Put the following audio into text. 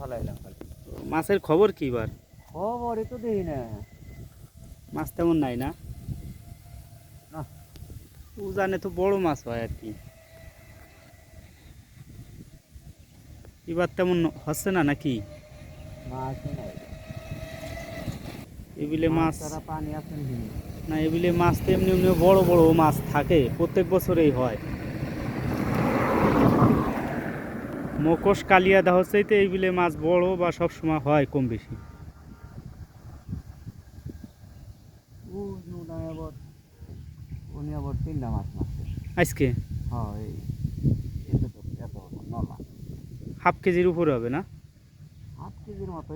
ফেলাইলাম খালি। মাছের খবর কি বার খবরই তো দেখি না। মাছ তেমন নাই না। উজানে তো বড় মাছ হয় আর কি। এবার তেমন হচ্ছে না নাকি? মাছই নাই। এবিলে মাছ পানি আছে না এবিলে মাছ তো এমনি এমনি বড় বড় মাছ থাকে প্রত্যেক বছরেই হয়। মকশ কালিয়া দেওয়া হচ্ছে তো এইবিলে মাছ বড় বা সব সময় হয় কম বেশি। আজকে? হ্যাঁ এই হাফ কেজির উপরে হবে না? হাফ কেজির মতো